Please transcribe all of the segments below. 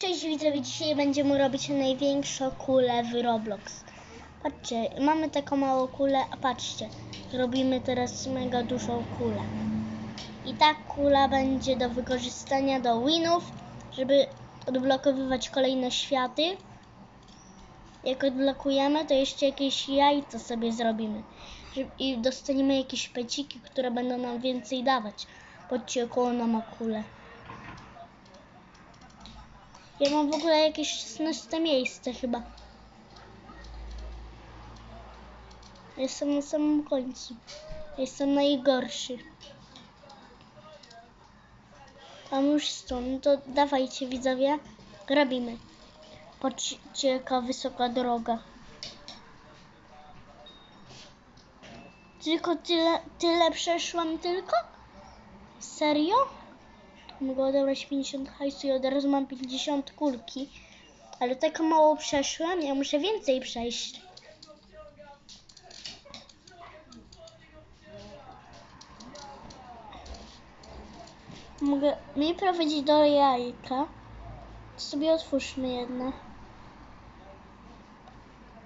Cześć widzowie, dzisiaj będziemy robić największą kulę w Roblox. Patrzcie, mamy taką małą kulę, a patrzcie, robimy teraz mega dużą kulę. I ta kula będzie do wykorzystania do winów, żeby odblokowywać kolejne światy. Jak odblokujemy, to jeszcze jakieś jajca sobie zrobimy. I dostaniemy jakieś peciki, które będą nam więcej dawać. Patrzcie, jaką ona ma kulę. Ja mam w ogóle jakieś 16 miejsce chyba. Jestem na samym końcu. Jestem najgorszy. Mam już stąd, no to dawajcie widzowie, robimy. Patrzcie jaka wysoka droga. Tylko tyle, tyle przeszłam tylko? Serio? Mogę odebrać 50 hajsu i od razu mam 50 kulki. Ale tak mało przeszłem, ja muszę więcej przejść. Mogę mnie prowadzić do jajka. Sobie otwórzmy jedno.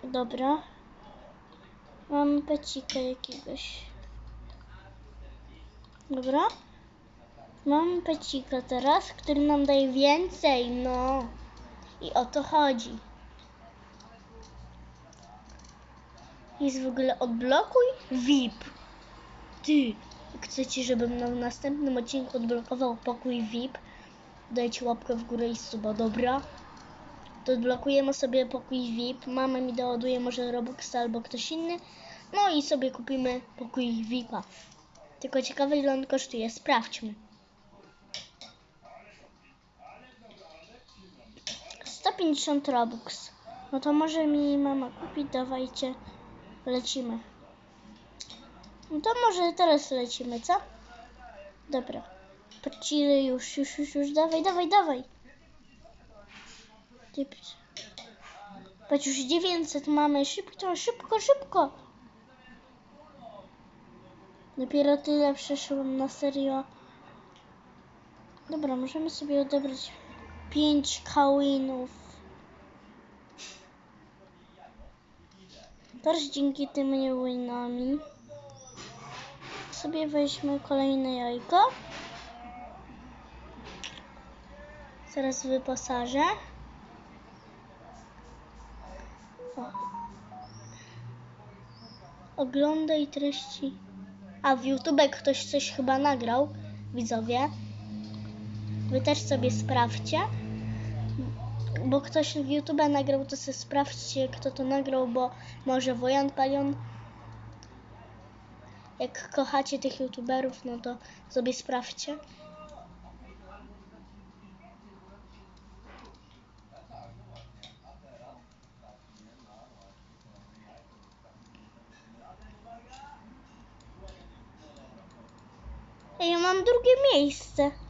Dobra. Mam pecika jakiegoś. Dobra. Mam pecika teraz, który nam daje więcej, no. I o to chodzi. Jest w ogóle odblokuj VIP. Ty, chcecie, żebym na następnym odcinku odblokował pokój VIP, dajcie łapkę w górę i suba, dobra? To odblokujemy sobie pokój VIP, mama mi doładuje może Robuxa albo ktoś inny, no i sobie kupimy pokój VIPa. Tylko ciekawe ile on kosztuje, sprawdźmy. 150 Robux. No to może mi mama kupi, dawajcie, lecimy. No to może teraz lecimy, co? Dobra. Patrzcie, już, już, już, już, dawaj, dawaj, dawaj. Patrz, już 900 mamy, szybko, szybko, szybko. Dopiero tyle przeszłam na serio. Dobra, możemy sobie odebrać 5 kałinów. Też dzięki tym winami sobie weźmy kolejne jajko. Zaraz wyposażę. O. Oglądaj treści. A w YouTube ktoś coś chyba nagrał, widzowie. Wy też sobie sprawdźcie. Bo ktoś w YouTube nagrał, to sobie sprawdźcie, kto to nagrał, bo może Wojan Palion. Jak kochacie tych YouTuberów, no to sobie sprawdźcie. Ja mam drugie miejsce.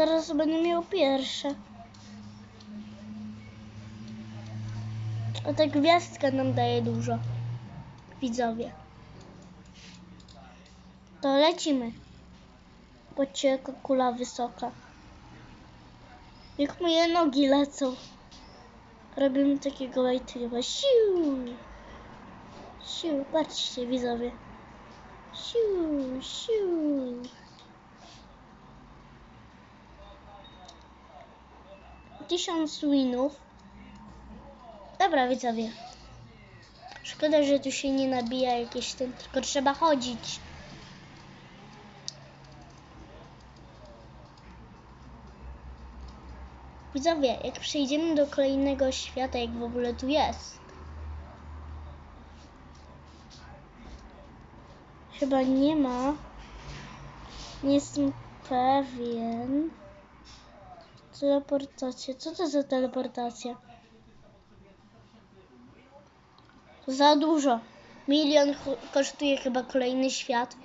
Zaraz będę miał pierwsze. A ta gwiazdka nam daje dużo. Widzowie. To lecimy. Patrzcie jaka kula wysoka. Jak moje nogi lecą. Robimy takiego lajtywa. Siu! Siu, patrzcie widzowie. Siu, siu. Tysiąc winów. Dobra widzowie. Szkoda, że tu się nie nabija jakieś ten, tylko trzeba chodzić. Widzowie, jak przejdziemy do kolejnego świata, jak w ogóle tu jest. Chyba nie ma. Nie jestem pewien. Teleportacja. Co to za teleportacja? Za dużo. Milion kosztuje chyba kolejny świat.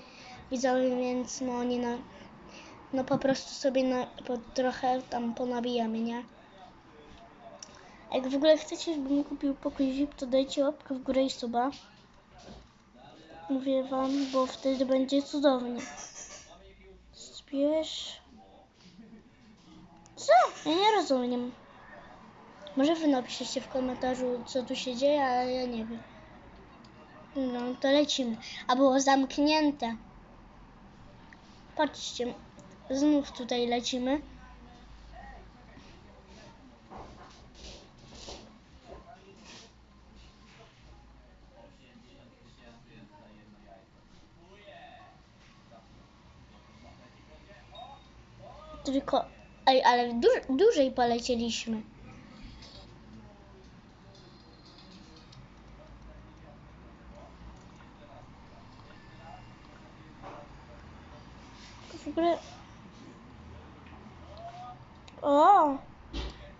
Widzowie, więc no nie na... No po prostu sobie na, po, trochę tam ponabijamy, nie? Jak w ogóle chcecie, żebym kupił pokój VIP, to dajcie łapkę w górę i suba. Mówię wam, bo wtedy będzie cudownie. Zbierz. Co? Ja nie rozumiem. Może wy napiszecie w komentarzu, co tu się dzieje, ale ja nie wiem. No, to lecimy. A było zamknięte. Patrzcie, znów tutaj lecimy. Tylko, ej, ale duż, dłużej polecieliśmy. W ogóle... O!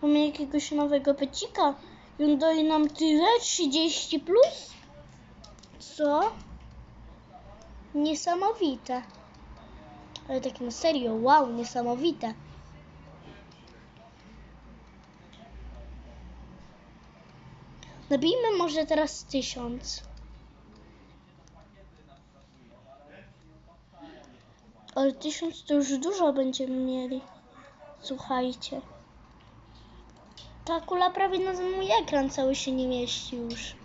Mamy jakiegoś nowego pecika. I on daje nam tyle? 30 plus? Co? Niesamowite. Ale tak na serio, wow, niesamowite. Nabijmy może teraz tysiąc. Ale tysiąc to już dużo będziemy mieli. Słuchajcie. Ta kula prawie na mój ekran cały się nie mieści już.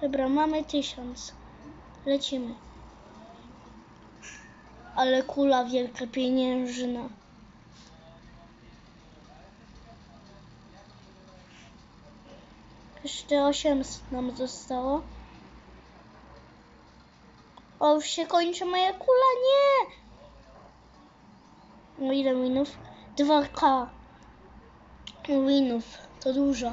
Dobra, mamy tysiąc. Lecimy. Ale kula wielka pieniężna. Jeszcze 800 nam zostało. O, już się kończy moja kula, nie! No ile winów? 2K. Winów, to dużo.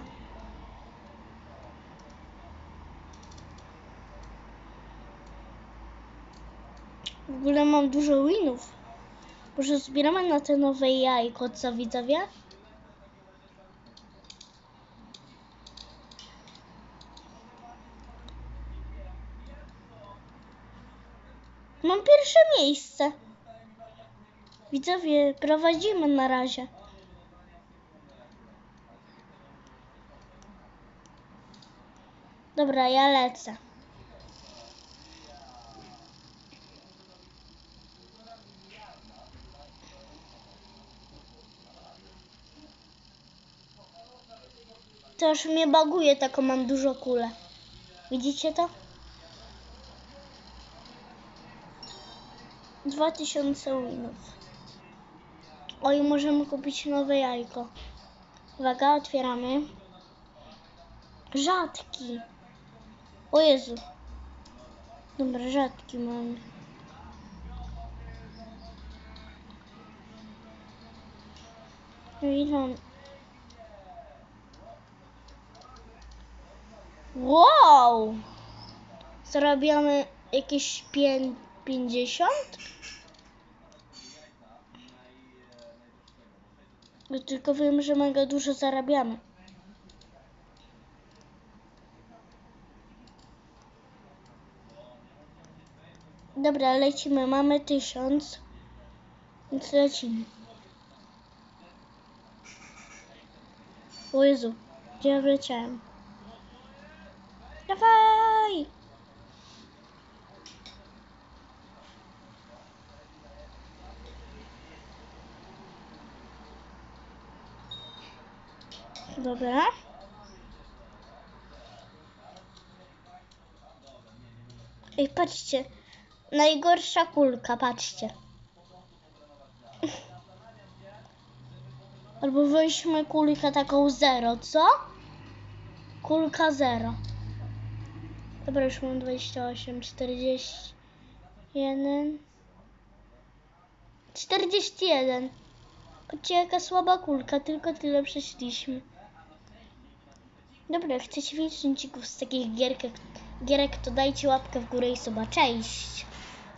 W ogóle mam dużo winów. Może zbieramy na te nowe jajko, co widzowie? Mam pierwsze miejsce. Widzowie, prowadzimy na razie. Dobra, ja lecę. To już mnie baguje, taką mam dużo kulę. Widzicie to? 2000 winów. Oj, możemy kupić nowe jajko. Uwaga, otwieramy. Rzadki. O Jezu. Dobra, rzadki mamy. Ile on... Wow! Zarabiamy jakieś 5 pięćdziesiąt? No tylko wiem, że mega dużo zarabiamy. Dobra, lecimy. Mamy tysiąc. Więc lecimy. O Jezu, gdzie ja wleciałem? Dawaj! Dobra. Ej, patrzcie. Najgorsza kulka, patrzcie. Albo weźmy kulkę taką zero, co? Kulka zero. Dobra, już mam 28, 41. 41. Patrzcie, jaka słaba kulka, tylko tyle przeszliśmy. Dobra, chcecie więcej odcinków z takich gierek, gierek, to dajcie łapkę w górę i suba. Cześć!